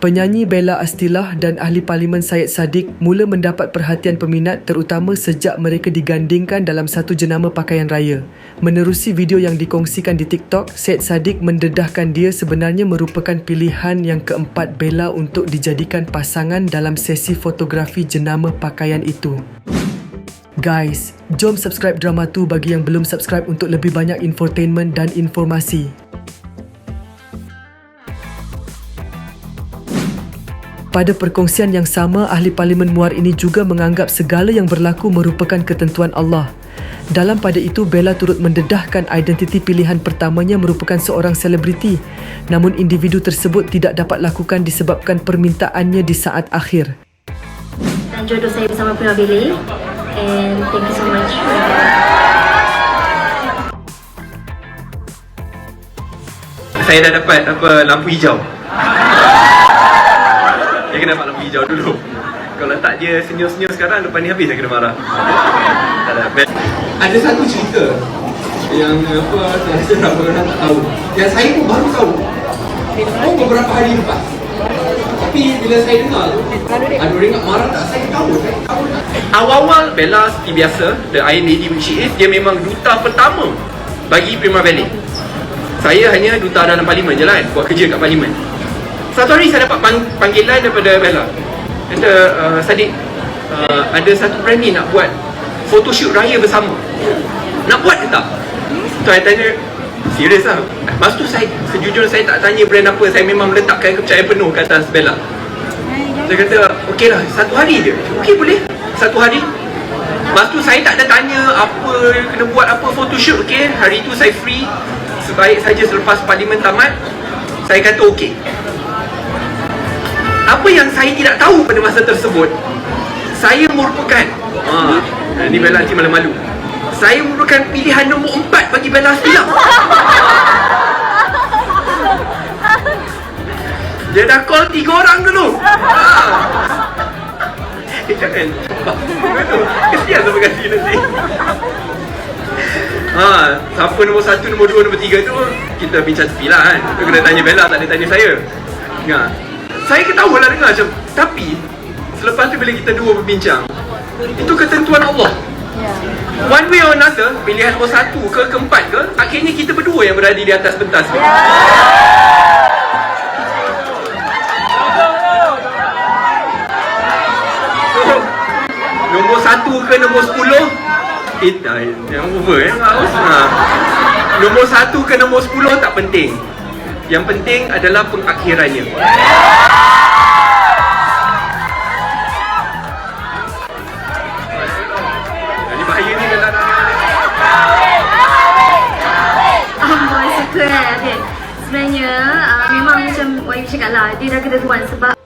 Penyanyi Bella Astilah dan ahli parlimen Syed Saddiq mula mendapat perhatian peminat terutama sejak mereka digandingkan dalam satu jenama pakaian raya. Menerusi video yang dikongsikan di TikTok, Syed Saddiq mendedahkan dia sebenarnya merupakan pilihan yang keempat Bella untuk dijadikan pasangan dalam sesi fotografi jenama pakaian itu. Guys, jom subscribe drama tu bagi yang belum subscribe untuk lebih banyak infotainment dan informasi. Pada perkongsian yang sama, ahli parlimen Muar ini juga menganggap segala yang berlaku merupakan ketentuan Allah. Dalam pada itu, Bella turut mendedahkan identiti pilihan pertamanya merupakan seorang selebriti. Namun individu tersebut tidak dapat lakukan disebabkan permintaannya di saat akhir. dan jodoh saya bersama Prima Billy and thank you so much saya dah dapat apa lampu hijau. Dia kena dapat lampu hijau dulu. Kalau tak dia senyum-senyum sekarang lepas ni habis saya kena marah. Tak ada best. ada satu cerita yang apa saya rasa ramai orang tak tahu yang saya pun baru tahu oh beberapa hari lepas tapi bila saya dengar tu ada orang ingat marah tak saya tahu saya tahu Awal-awal Bella seperti biasa, the Iron Lady which she is, dia memang duta pertama bagi Prima Valley. Saya hanya duta dalam parlimen je lah kan, buat kerja kat parlimen. Satu hari saya dapat pang- panggilan daripada Bella. Kata, uh, Sadiq, uh, ada satu brand ni nak buat photoshoot raya bersama. Nak buat ke tak? So, saya tanya, serius lah. Masa tu saya, sejujurnya saya tak tanya brand apa, saya memang meletakkan kepercayaan penuh ke atas Bella. Saya kata, okey lah, satu hari je. Okey boleh, satu hari. Lepas tu saya tak ada tanya apa kena buat apa photoshoot, okey. Hari tu saya free. Sebaik saja selepas parlimen tamat, saya kata okey. Apa yang saya tidak tahu pada masa tersebut, saya merupakan, ha, ni Bella nanti malu-malu. Saya merupakan pilihan nombor empat bagi Bella Stila. Dia dah call tiga orang dulu. Ha. Eh, Jangan. Kesian kasih nanti. Ha, siapa nombor satu, nombor dua, nombor tiga tu kita bincang tepi lah kan. Kena tanya Bella, tak ada tanya saya. Ya. Saya ketawa lah dengar macam, tapi selepas tu bila kita dua berbincang, itu ketentuan Allah. One way or another, pilihan nombor satu ke keempat ke, akhirnya kita berdua yang berada di atas pentas ni. So, nombor satu ke nombor sepuluh Kita yang over eh ha. Nombor satu ke nombor sepuluh tak penting Yang penting adalah pengakhirannya. Ini bahaya ni dalam Sebenarnya uh, memang macam Wayu cakap lah Dia dah ketentuan sebab